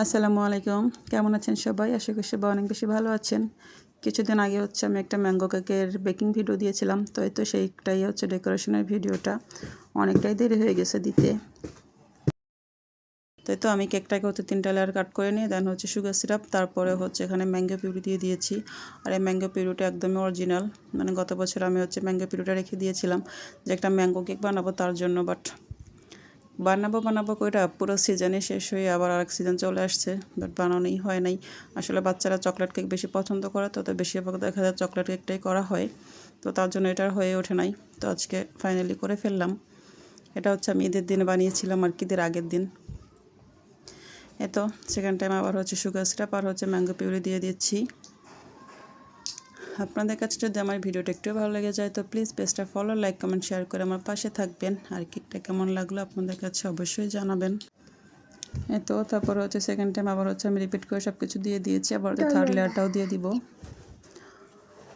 আসসালামু আলাইকুম। কেমন আছেন সবাই? আশা করি সবাই অনেক বেশি ভালো আছেন। কিছুদিন আগে হচ্ছে আমি একটা ম্যাঙ্গো কেকের বেকিং ভিডিও দিয়েছিলাম। তো এই তো সেইটাই হচ্ছে ডেকোরেশনের ভিডিওটা। অনেকটাই দেরি হয়ে গেছে দিতে। তাই তো আমি কেকটাকে হচ্ছে তিনটা লেয়ার কাট করে নিয়ে, দেন হচ্ছে সুগার সিরাপ, তারপরে হচ্ছে এখানে ম্যাঙ্গো পিউরি দিয়ে দিয়েছি। আর এই ম্যাঙ্গো পিউরিটা একদমই অরিজিনাল। মানে গত বছর আমি হচ্ছে ম্যাঙ্গো পিউরিটা রেখে দিয়েছিলাম যে একটা ম্যাঙ্গো কেক বানাবো তার জন্য, বাট বানাবো বানাবো কইটা পুরো সিজনে শেষ হয়ে আবার আরেক সিজন চলে আসছে বাট বানানোই হয় নাই। আসলে বাচ্চারা চকলেট কেক বেশি পছন্দ করে, তো তো বেশিরভাগ দেখা যায় চকলেট কেকটাই করা হয়। তো তার জন্য এটা হয়ে ওঠে নাই। তো আজকে ফাইনালি করে ফেললাম। এটা হচ্ছে আমি ঈদের দিনে বানিয়েছিলাম আর কি, ঈদের আগের দিন। এতো সেকেন্ড টাইম আবার হচ্ছে সুগার সিরাপ আর হচ্ছে ম্যাঙ্গো পিউরি দিয়ে দিচ্ছি আপনাদের কাছে যদি আমার ভিডিওটা একটু ভালো লেগে যায়, তো প্লিজ পেজটা ফলো লাইক কমেন্ট শেয়ার করে আমার পাশে থাকবেন। আর কেকটা কেমন লাগল আপনাদের কাছে অবশ্যই জানাবেন। তো, তারপর হচ্ছে সেকেন্ড টাইম আবার হচ্ছে আমি রিপিট করে সব কিছু দিয়ে দিয়েছি, আবার থার্ড লেয়ারটাও দিয়ে দিব।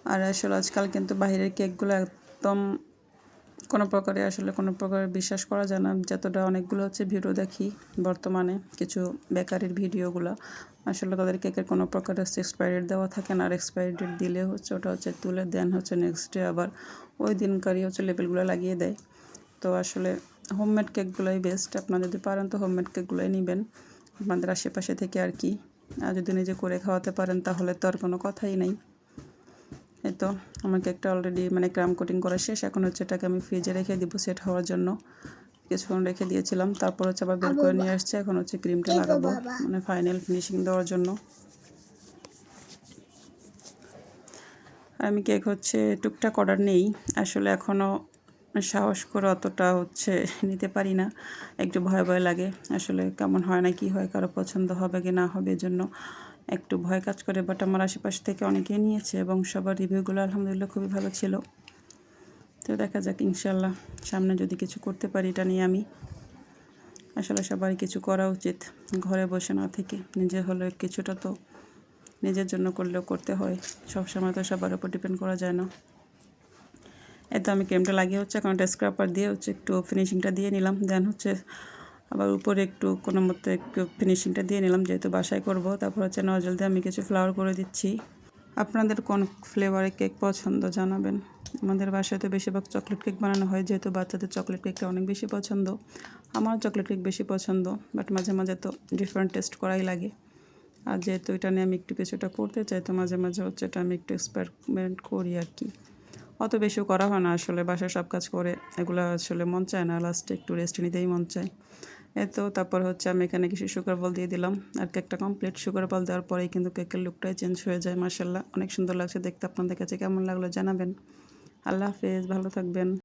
আর আসলে আজকাল কিন্তু বাহিরের কেকগুলো একদম কোনো প্রকারে আসলে কোনো প্রকারে বিশ্বাস করা যায় না। যতটা অনেকগুলো হচ্ছে ভিডিও দেখি বর্তমানে, কিছু বেকারির ভিডিওগুলো আসলে তাদের কেকের কোনো প্রকার হচ্ছে এক্সপায়ারি দেওয়া থাকে না। আর এক্সপায়ারি ডেট দিলে হচ্ছে ওটা হচ্ছে তুলে দেন হচ্ছে নেক্সট ডে আবার ওই দিনকারই হচ্ছে লেবেলগুলো লাগিয়ে দেয়। তো আসলে হোমমেড কেকগুলোই বেস্ট আপনারা যদি পারেন তো হোমমেড কেকগুলোই নেবেন। আপনাদের আশেপাশে থেকে আর কি। আর যদি নিজে করে খাওয়াতে পারেন তাহলে তো আর কোনো কথাই নেই। এই তো আমার কেকটা অলরেডি মানে ক্রাম কোটিং করা শেষ। এখন হচ্ছে এটাকে আমি ফ্রিজে রেখে দিব সেট হওয়ার জন্য। কিছুক্ষণ রেখে দিয়েছিলাম তারপর হচ্ছে আবার বের করে নিয়ে আসছে। এখন হচ্ছে ক্রিমটা লাগাবো মানে ফাইনাল ফিনিশিং দেওয়ার জন্য। আমি কেক হচ্ছে টুকটাক অর্ডার নেই। আসলে এখনও সাহস করে অতটা হচ্ছে নিতে পারি না। একটু ভয় ভয় লাগে। আসলে কেমন হয় না কি হয় কারও পছন্দ হবে কি না হবে এজন্য। একটু ভয় কাজ করে বাট আমার আশেপাশ থেকে অনেকেই নিয়েছে এবং সবার রিভিউগুলো আলহামদুলিল্লাহ খুবই ভালো ছিল। তো দেখা যাক ইনশাল্লাহ সামনে যদি কিছু করতে পারি এটা নিয়ে আমি আসলে সবার কিছু করা উচিত, ঘরে বসে না থেকে। নিজে হলে কিছুটা তো নিজের জন্য করলেও করতে হয়, সবসময় তো সবার উপর ডিপেন্ড করা যায় না। এতো আমি ক্রিমটা লাগিয়ে হচ্ছে, এখন একটা স্ক্রাপার দিয়ে হচ্ছে একটু ফিনিশিংটা দিয়ে নিলাম দেন হচ্ছে আবার উপরে একটু কোনো মতো একটু ফিনিশিংটা দিয়ে নিলাম, যেহেতু বাসায় করব। তারপর হচ্ছে নজল দিয়ে আমি কিছু ফ্লাওয়ার করে দিচ্ছি। আপনাদের কোন ফ্লেভারের কেক পছন্দ জানাবেন? আমাদের বাসায় তো বেশিরভাগ চকলেট কেক বানানো হয়, যেহেতু বাচ্চাদের চকলেট কেকটা অনেক বেশি পছন্দ। আমার চকলেট কেক বেশি পছন্দ বাট মাঝে মাঝে তো ডিফারেন্ট টেস্ট করাই লাগে। আর যেহেতু এটা নিয়ে আমি একটু কিছুটা করতে চাই, তো মাঝে মাঝে হচ্ছে এটা আমি একটু এক্সপেরিমেন্ট করি আর কি। অত বেশিও করা হয় না, আসলে বাসায় সব কাজ করে, এগুলো আসলে মন চায় না লাস্টে একটু রেস্ট নিতেই মন চায়। এতো তারপর হচ্ছে আমি এখানে কিছু সুগার বল দিয়ে দিলাম আর কেকটা কমপ্লিট সুগার বল দেওয়ার পরেই কিন্তু কেকের লুকটাই চেঞ্জ হয়ে যায় মার্শাল্লাহ অনেক সুন্দর লাগছে দেখতে। আপনাদের কাছে কেমন লাগল জানাবেন। আল্লাহ হাফেজ, ভালো থাকবেন।